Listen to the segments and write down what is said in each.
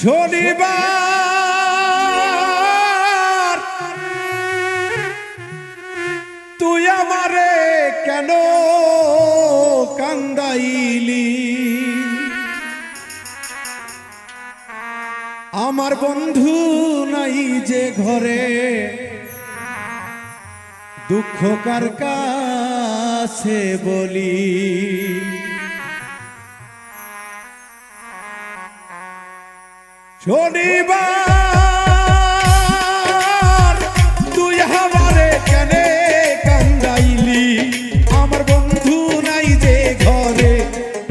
শনিবার। তুই আমারে কেন কান্দাইলি? আমার বন্ধু নাই যে ঘরে। দুঃখ কার কাছে বলি? শনিবার, তুই আমারে কেনে কান্দাইলি আমার বন্ধু নাই যে ঘরে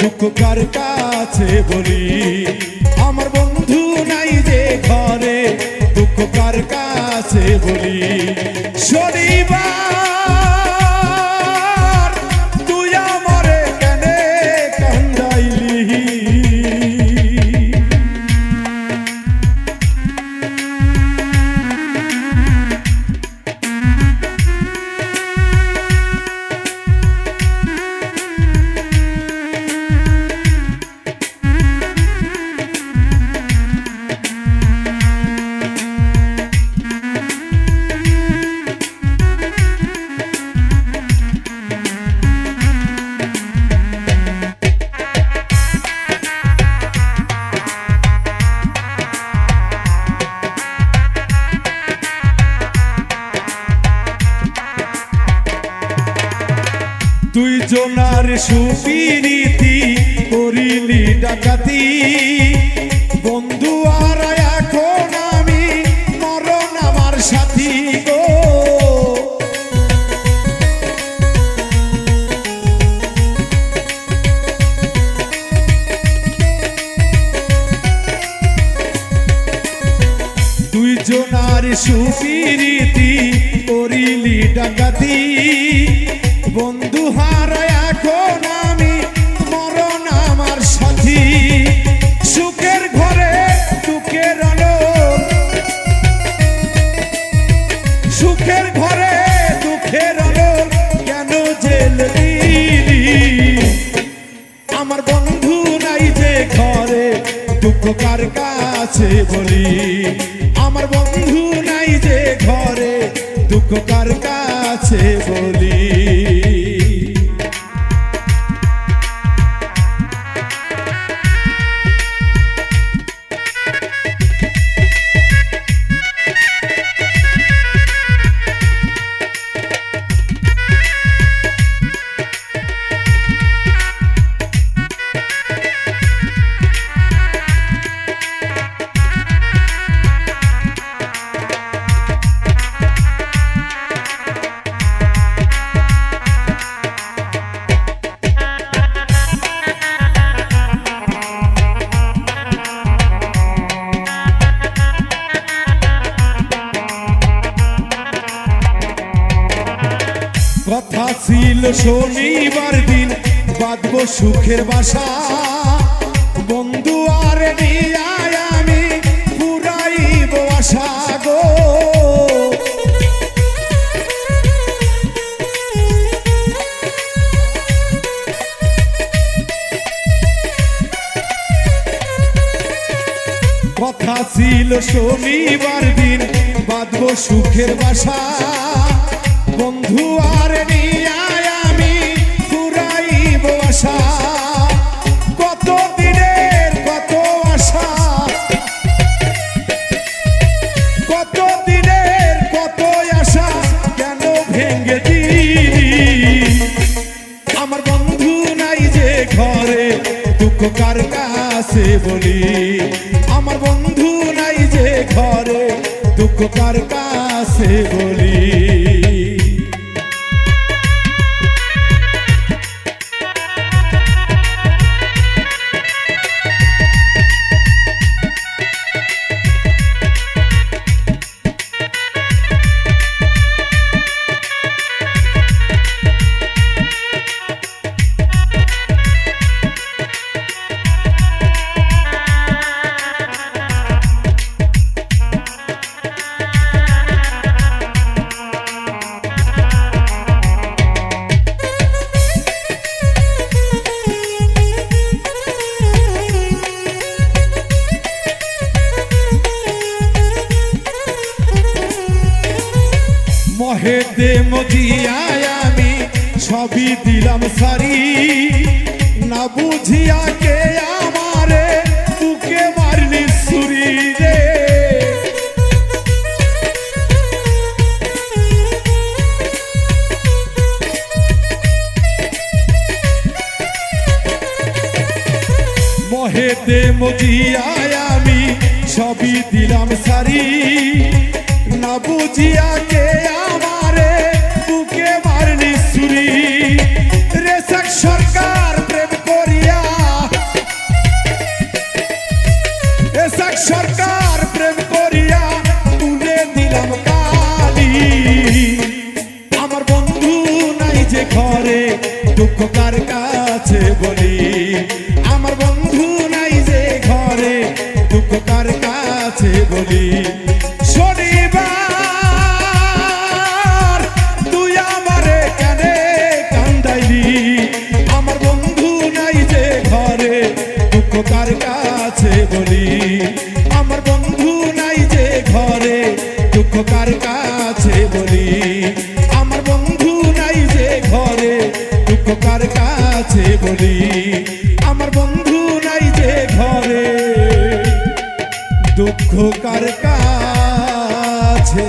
দুঃখ কাছে বলি। আমার বন্ধু নাই যে ঘরে দুঃখ কার কাছে বলি। শনিবার জোনার সুপিরিতি করিলি ডাকাতি। বন্ধু আর এখন আমি মরণ আমার সাথী গো। তুই জোনার সুপিরিতি করিলি ডাকাতি। হারায় এখন আমি, মরণ আমার সাথী। সুখের ঘরে দুঃখের আলোর। সুখের ঘরে দুঃখের জেল আমার বন্ধু নাই যে ঘরে, দুঃখ কার কাছে বলি? আমার বন্ধু নাই যে ঘরে, দুঃখ কার কাছে বলি? ছিল শনিবার দিন, বাঁধব সুখের বাসা। বন্ধু আর আমি পুরাইব আশা গো। কথা ছিল শনিবার দিন, বাঁধব সুখের বাসা। বন্ধু আর দুঃখ কার কাছে বলি আমার বন্ধু নাই যে ঘরে দুঃখ কার কাছে বলি? মহেদে মজিয়ায় আমি সবই দিলাম সারি। না বুঝিয়া কে আমারে বুকে মারলি সুরি রে। মহেদে মজিয়ায় আমি সবই দিলাম সারি। না বুঝিয়া কে আমারে কালি। আমার বন্ধু নাই যে ঘরে, দুঃখ কার কাছে বলি? আমার বন্ধু নাই যে ঘরে, দুঃখ কার কাছে বলি? শনিবার তুই আমারে কেনে কান্দাইলি। আমার বন্ধু নাই যে ঘরে, দুঃখ কার কাছে বলি? আমার বন্ধু দুঃখ কার কাছে বলি? আমার বন্ধু নাই যে ঘরে, দুঃখ কার কাছে বলি? আমার বন্ধু নাই যে ঘরে, দুঃখ কার কাছে